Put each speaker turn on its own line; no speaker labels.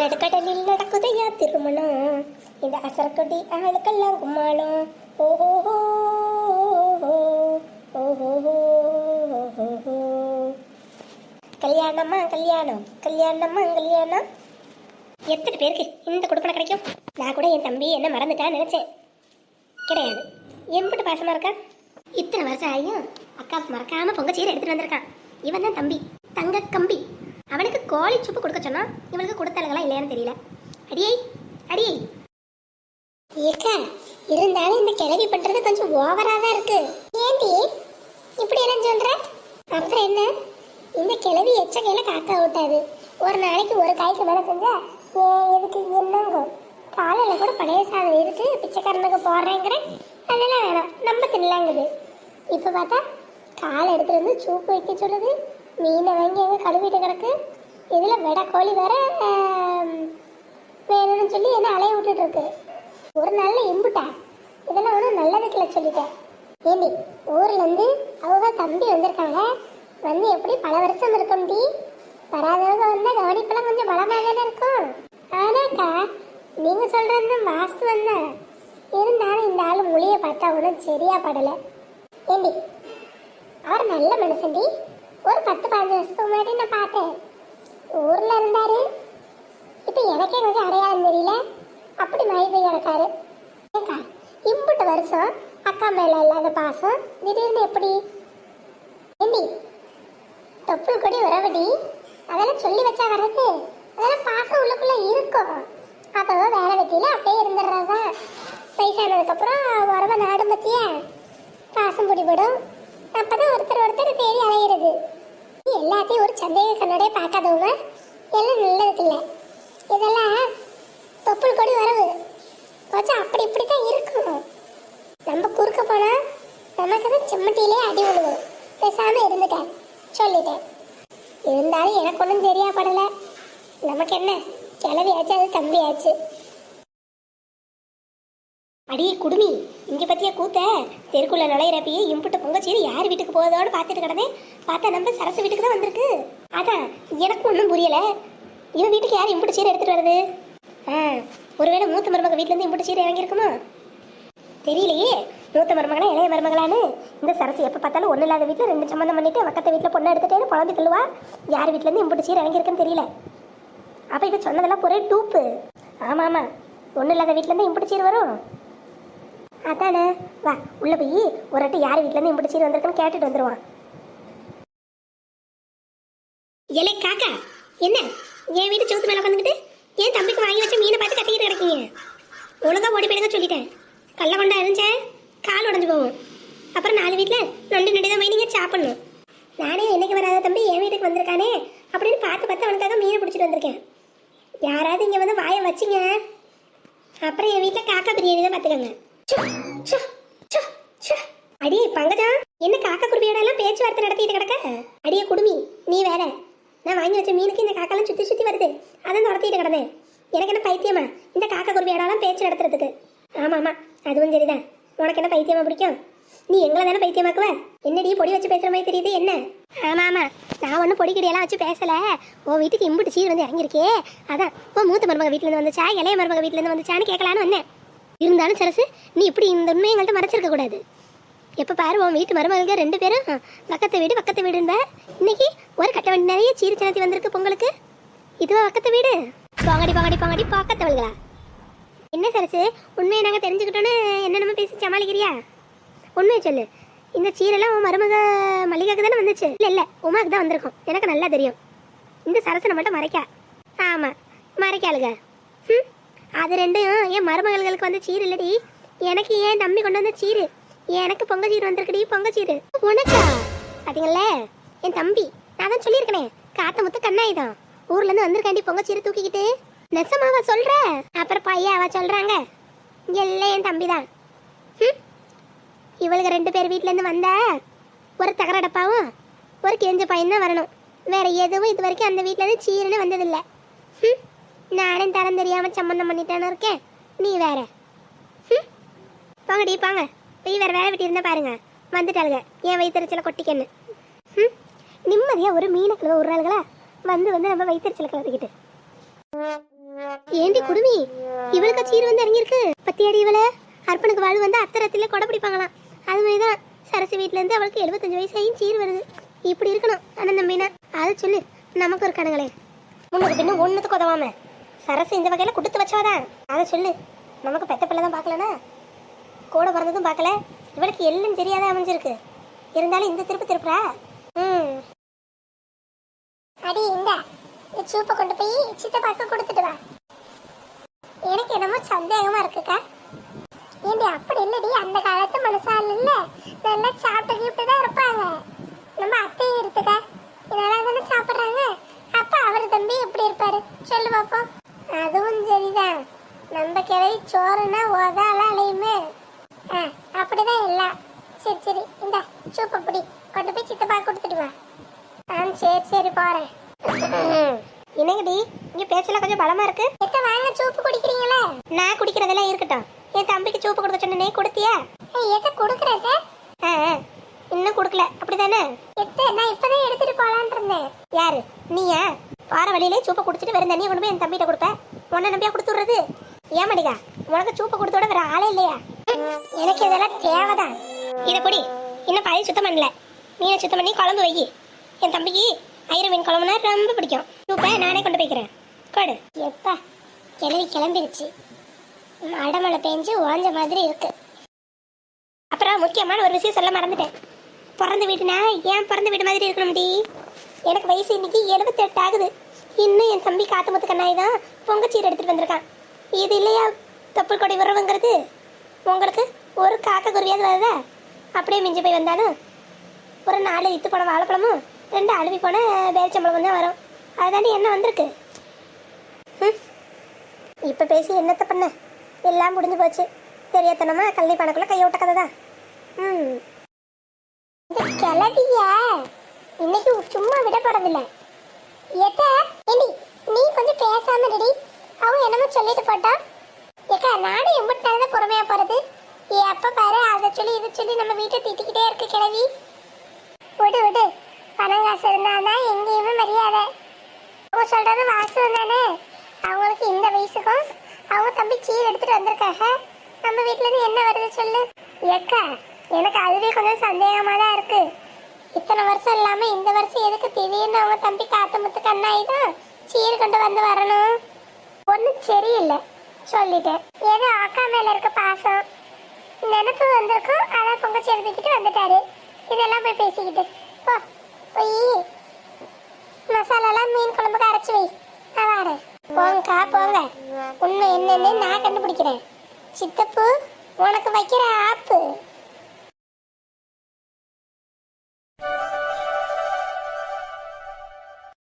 நடுக்கடலில் நடக்குதையா திருமணம்? இந்த அசரக்கொடி ஆளுக்கெல்லாம் கும்மாளம் ஓஹோ ஓஹோ கல்யாணமா கல்யாணம்? கல்யாணமா கல்யாணம்? எத்தனை பேருக்கு இந்த கொடுப்பனை கிடைக்கும்? நான் கூட என் தம்பி என்ன மறந்துட்டான்னு நினைச்சேன். கிடையாது. எம்பிட்டு பாசமா இருக்கா? இத்தனை வருஷம் ஆகியும் அக்கா மறக்காம பொங்க சீரை எடுத்துட்டு வந்திருக்கான். இவன் தான் தம்பி. தங்க கம்பி. அவனுக்கு கோழி சுப்பு கொடுக்க சொன்னா இவனுக்கு கொடுத்தாளுங்களா இல்லையான்னு தெரியல. அடியை அடியை. ஏக்கா இருந்தாலும் இந்த கிளவி பண்றது கொஞ்சம் ஓவரா தான் இருக்கு. ஏண்டி இப்படி என்ன சொல்ற? அப்புறம் என்ன? இந்த கிளவி எச்ச கையில காக்கா விட்டாது ஒரு நாளைக்கு ஒரு காய்க்கு மேல செஞ்சா எதுக்கு என்னங்கும் காலையில கூட பழைய சாதம் இருக்கு பிச்சைக்காரனுக்கு போடுறேங்கிற அதெல்லாம் வேணாம். நம்ம தின்னலாங்குது இப்போ பார்த்தா காலை எடுத்துட்டு வந்து சூப்பு வைக்க சொல்லுது. மீனை வாங்கி அங்கே கழுவிட்டு கிடக்கு? இதில் வெடை கோழி வேற வேணும்னு சொல்லி என்ன அலைய விட்டுட்டு இருக்கு. ஒரு நாளில் எம்புட்டா இதெல்லாம் ஒன்றும் நல்லதுக்குல சொல்லிட்டேன் ஏண்டி ஊர்லேருந்து அவங்க தம்பி வந்திருக்காங்க. வந்து எப்படி பல வருஷம் இருக்கும் டி? வராதவங்க வந்தால் கவனிப்பெல்லாம் கொஞ்சம் பலமாக தானே இருக்கும். ஆனாக்கா நீங்கள் சொல்கிறது வாஸ்து வந்தேன் இருந்தாலும் இந்த ஆள் மொழியை பார்த்தா ஒன்றும் சரியா படலை. ஏண்டி அவர் நல்ல மனுஷன்டி ஒரு பத்து பதினஞ்சு வருஷத்துக்கு முன்னாடி நான் பார்த்தேன். ஊரில் இருந்தாரு. இப்போ எனக்கே கொஞ்சம் அடையாளம் தெரியல. அப்படி மழை பெய்ய கிடக்காரு. ஏக்கா இம்புட்டு வருஷம் அக்கா மேலே இல்லாத பாசம் திடீர்னு எப்படி? ஏண்டி தொப்புள் கொடி உறவடி? அதெல்லாம் சொல்லி வச்சா வர்றது? அதெல்லாம் பாசம் உள்ளுக்குள்ளே இருக்கும். அப்போ வேலை வெட்டியில் அப்படியே இருந்துடுறதுதான். வயசானதுக்கப்புறம் உறவை நாடும் பற்றிய பாசம் பிடிபடும். அப்போ தான் ஒருத்தர் ஒருத்தர் தேடி அலையிறது. சந்தேக கண்ணோடய பார்க்காதவங்க எல்லாம் நல்லதுக்கு இல்லை. இதெல்லாம் தொப்புள் கொடி வரவு. கொஞ்சம் அப்படி இப்படி தான் இருக்கும். நம்ம குறுக்க போனால் நமக்கு தான் செம்மட்டியிலே அடி விழுவும். பேசாமல் இருந்துட்டேன் சொல்லிட்டேன். இருந்தாலும் எனக்கு ஒன்றும் தெரியா நமக்கு என்ன? கிளவியாச்சு அது தம்பியாச்சு. அடி குடுமி இங்கே பற்றிய கூத்த? தெருக்குள்ள நுழையிறப்பயே இம்புட்டு பொங்கச்சீரி யார் வீட்டுக்கு போகுதோன்னு பார்த்துட்டு கிடந்தேன். பார்த்தா நம்ம சரசு வீட்டுக்கு தான் வந்திருக்கு. அதான் எனக்கும் ஒன்றும் புரியல. இவன் வீட்டுக்கு யார் இம்புட்டு சீரை எடுத்துகிட்டு வருது ஆ ஒருவேளை மூத்த மருமக வீட்டிலேருந்து இம்புட்டு சீரை இறங்கியிருக்குமா தெரியலையே. மூத்த மருமகனா இளைய மருமகளான்னு. இந்த சரசு எப்போ பார்த்தாலும் ஒன்றும் இல்லாத வீட்டில் ரெண்டு சம்மந்தம் பண்ணிவிட்டு பக்கத்து வீட்டில் பொண்ணை எடுத்துகிட்டேன்னு குழம்பு தள்ளுவா. யார் வீட்டிலேருந்து இம்புட்டு சீரை இறங்கியிருக்குன்னு தெரியல. அப்போ இப்போ சொன்னதெல்லாம் ஒரே டூப்பு. ஆமாம் ஆமாம் ஒன்றும் இல்லாத வீட்டிலேருந்து இம்புட்டு சீர் வரும். அதானே. வா உள்ள போய் ஒரு வாட்டி யார் வீட்டிலேருந்து இம்புட்டு சீர் வந்திருக்குன்னு கேட்டுட்டு வந்துடுவான் ஏலே காக்கா என்ன? என் வீட்டு சோத்து மேலே உட்காந்துக்கிட்டு என் தம்பிக்கு வாங்கி வச்ச மீனை பார்த்து கத்திக்கிட்டு கிடக்கீங்க. ஒழுங்கா ஓடி போயிடுங்க சொல்லிட்டேன். கல்ல கொண்டா இருந்துச்சேன் கால் உடஞ்சு போகும். அப்புறம் நாலு வீட்டில் நண்டு நண்டு தான் போய் நீங்கள் சாப்பிடணும். நானே என்னைக்கு வராத தம்பி என் வீட்டுக்கு வந்திருக்கானே அப்படின்னு பார்த்து பார்த்து அவனுக்காக மீனை பிடிச்சிட்டு வந்திருக்கேன். யாராவது இங்கே வந்து வாயை வச்சிங்க. அப்புறம் என் வீட்டில் காக்கா பிரியாணி தான் பார்த்துக்கோங்க. அடி அடியே பங்கஜா என்ன காக்கா குருவியோட எல்லாம் பேச்சுவார்த்தை நடத்திட்டு கிடக்க? அடியே குடுமி நீ வேற. நான் வாங்கி வச்ச மீனுக்கு இந்த காக்கெல்லாம் சுற்றி சுற்றி வருது. அதான் நடத்திட்டு கிடந்தேன். எனக்கு என்ன பைத்தியமா? இந்த காக்கா குருவியோடலாம் பேச்சு நடத்துறதுக்கு. ஆமாம் ஆமா. அதுவும் சரிதான். உனக்கு என்ன பைத்தியமா பிடிக்கும்? நீ எங்களை தானே பைத்தியமாக்குவ? என்னடி பொடி வச்சு பேசுகிற மாதிரி தெரியுது என்ன? ஆமாம் ஆமா. நான் ஒன்றும் பொடி கிடையெல்லாம் வச்சு பேசலை. உன் வீட்டுக்கு இம்புட்டு சீர் வந்து இறங்கியிருக்கே. அதான். உன் மூத்த மருமக வீட்டிலேருந்து வந்துச்சா? இளைய மருமக வீட்டிலேருந்து வந்துச்சான்னு கேட்கலான்னு வந்தேன். இருந்தாலும் சரசு நீ இப்படி இந்த உண்மையை எங்கள்கிட்ட மறைச்சிருக்க கூடாது. எப்போ பாரு உன் வீட்டு மருமகளுக்கு ரெண்டு பேரும் பக்கத்து வீடு பக்கத்து வீடும்ப இன்னைக்கு ஒரு கட்ட வண்டி நிறைய சீரி சனத்தி வந்திருக்கு பொங்கலுக்கு. இதுவா பக்கத்து வீடு? பாங்கடி பாங்கடி பாங்கடி பக்கத்தவள்களா? என்ன சரசு உண்மையை நாங்கள் தெரிஞ்சுக்கிட்டோன்னு என்ன நம்ம பேசி சமாளிக்கிறியா? உண்மையை சொல்லு. இந்த சீரெல்லாம் உன் மருமக மல்லிகாக்கு தானே வந்துச்சு? இல்லை இல்லை உமாக்கு தான் வந்திருக்கும். எனக்கு நல்லா தெரியும். இந்த சரசனை மட்டும் மறைக்கா. ஆமாம் மறைக்காளுங்க ம் அது ரெண்டும் என் மருமகள்களுக்கு வந்து சீர் இல்லடி? எனக்கு ஏன் தம்பி கொண்டு வந்த சீரு? எனக்கு பொங்க சீர் வந்திருக்குடி பொங்க சீரு உனக்கா? பாத்தீங்களே என் தம்பி நான் தான் சொல்லியிருக்கனே காத்த முத்து கண்ணாயிதான். ஊர்ல இருந்து வந்திருக்காண்டி பொங்க சீரை தூக்கிக்கிட்டு. நெசமாவா சொல்ற? அப்புறம் பையாவா சொல்றாங்க? எல்லாம் என் தம்பி தான் இவளுக்கு ரெண்டு பேர் வீட்ல இருந்து வந்தா ஒரு தகரடப்பாவும் ஒரு கெஞ்ச பையன் தான் வரணும். வேற எதுவும் இது வரைக்கும் அந்த வீட்ல இருந்து சீருன்னு வந்ததில்லை. ம்? நானே தரம் தெரியாம சம்மந்தம் பண்ணிட்டேன்னு இருக்கேன். நீ வேற. ஹம், போங்கடி போங்க. போய் வேற வேலை வெட்டி இருந்தா பாருங்க. வந்துட்டாளுங்க. என் வயிற்றுச்சல கொட்டிக்கன்னு. ம் நிம்மதியா ஒரு மீனை கிழமை விடுறாளுங்களா வந்து வந்து நம்ம வயிற்றுச்சல கிளப்பிக்கிட்டு ஏண்டி குடுமி? இவளுக்கு சீர் வந்து இறங்கியிருக்கு. பத்தியாடி இவள? அர்ப்பனுக்கு வாழ் வந்து அத்தரத்திலே கொடை பிடிப்பாங்களாம். அது மாதிரி தான் சரசு வீட்ல இருந்து அவளுக்கு எழுபத்தஞ்சு வயசாயும் சீர் வருது. இப்படி இருக்கணும் அண்ணன் மீனா அதை சொல்லு நமக்கு இருக்கானுங்களே உனக்கு பின்ன ஒன்றுத்துக்கு உதவாம. சரசு இந்த வகையில கொடுத்து வச்சவதான். அதை சொல்லு நமக்கு பெத்த பிள்ளை தான் பார்க்கலனா? கூட பிறந்ததும் பார்க்கல. இவளுக்கு எல்லாம் தெரியாத அமைஞ்சிருக்கு. இருந்தாலும் இந்த திருப்பு திருப்புறா? ம். அடி இந்த சூப்பை கொண்டு போய் சித்தப்பாக்கு கொடுத்துட்டு வா. எனக்கு என்னமோ சந்தேகமா இருக்குக்கா. ஏண்டி அப்படி இல்லடி அந்த காலத்து மனுஷால் இல்ல. நல்லா சாப்பிட்டு கீப்பிட்டு தான் இருப்பாங்க. நம்ம அத்தையும் இருக்குக்கா நல்லா தானே சாப்பிட்றாங்க. அப்ப அவர் தம்பி எப்படி இருப்பாரு? சொல்லு பாப்போம். அதுவும் சரிதான். நம்ம கிளவி சோறுனா ஓதால அலையுமே. ஆ அப்படிதான் எல்லாம் சரி சரி இந்த சூப்பை பிடி. கொண்டு போய் சித்தப்பா கொடுத்துட்டு வா. ஆ சரி சரி போறேன். என்னங்கடி? இங்க பேச்சல கொஞ்சம் பலமா இருக்கு. எத்த வாங்க சூப்பு குடிக்கிறீங்களா? நான் குடிக்கிறதெல்லாம் இருக்கட்டும். என் தம்பிக்கு சூப்பு கொடுக்க சொன்னனே கொடுத்தியா? எத்த? கொடுக்கறத இன்னும் கொடுக்கல. அப்படிதானே? எத்த நான் இப்பதான் எடுத்துட்டு போலான்னு இருந்தேன். யாரு? நீயா? வார வழியிலே சூப்பை குடிச்சிட்டு வெறும் தண்ணியை கொண்டு போய் என் தம்பிகிட்ட கொடுப்பேன் உன்னை நம்பியா கொடுத்துடுறது? ஏன் மடிகா உனக்கு சூப்பை கொடுத்தோட வேற ஆளே இல்லையா? எனக்கு இதெல்லாம் தேவைதான். இதை குடி. இன்னும் பாதி சுத்தம் பண்ணல. மீனை சுத்தம் பண்ணி குழம்பு வை. என் தம்பிக்கு ஐர மீன் குழம்புனா ரொம்ப பிடிக்கும். சூப்பா நானே கொண்டு போய்க்கிறேன் கொடு. எப்பா கிளவி கிளம்பிடுச்சு அடமழை பெஞ்சு ஓஞ்ச மாதிரி இருக்கு. அப்புறம் முக்கியமான ஒரு விஷயம் சொல்ல மறந்துட்டேன். பிறந்த வீடுனா ஏன் பிறந்த வீடு மாதிரி இருக்கணும்டி எனக்கு வயசு இன்னைக்கு எழுபத்தெட்டு ஆகுது. இன்னும் என் தம்பி காத்து முத்து கண்ணாய் தான் பொங்கச்சீர் எடுத்துட்டு வந்திருக்கான். இது இல்லையா? தொப்புள் கொடை உறவுங்கிறது. உங்களுக்கு ஒரு காக்கா குருவியாவது வருதா? அப்படியே மிஞ்சி போய் வந்தாலும் ஒரு நாலு இத்து போன வாழைப்பழமும் ரெண்டு அழுவி போன பேரிச்சம்பழமும் தான் வரும். அதுதாண்டி என்ன வந்திருக்கு? ம். பேசி என்னத்தை பண்ண? எல்லாம் முடிஞ்சு போச்சு. தெரியாதனமா கல்வி பணக்குள்ள கையோட்ட கதை தான் ம் கிளவிய இன்னைக்கு சும்மா விட போறதில்ல. எத்த நீ கொஞ்சம் பேசாம ரெடி அவன் என்னமோ சொல்லிட்டு போட்டான். ஏக்கா நானும் எம்பிட்டு நாள் தான் பொறுமையா போறது. எப்ப பாரு அதை சொல்லி இதை சொல்லி நம்ம வீட்டை திட்டிக்கிட்டே இருக்கு கிளவி விடு விடு. பணம் காசு இருந்தாதான் எங்கேயுமே மரியாதை. அவங்க சொல்கிறது வாசம் தானே? அவங்களுக்கு இந்த வயசுக்கும் அவங்க தம்பி சீர் எடுத்துகிட்டு வந்திருக்காங்க நம்ம வீட்டிலேருந்து என்ன வருது சொல்லு. ஏக்கா எனக்கு அதுவே கொஞ்சம் சந்தேகமாக தான் இருக்கு. இத்தனை வருஷம் இல்லாமல் இந்த வருஷம் எதுக்கு திடீர்னு அவங்க தம்பி காத்து முத்து கண்ணாயி தான் சீர் கொண்டு வந்து வரணும்? ஒன்றும் சரியில்லை. சொல்லிட்டேன். ஏதோ அக்கா மேல இருக்க பாசம். நினப்பு வந்திருக்கும் அதான் பொங்கச்சி எடுத்துக்கிட்டு வந்துட்டாரு. இதெல்லாம் போய் பேசிக்கிட்டு. போ போய் மசாலாலாம் மீன் குழம்புக்கு அரைச்சி வை. நான் வரேன். போங்கக்கா போங்க. உண்மை என்னன்னு நான் கண்டுபிடிக்கிறேன். சித்தப்பு உனக்கு வைக்கிற ஆப்பு.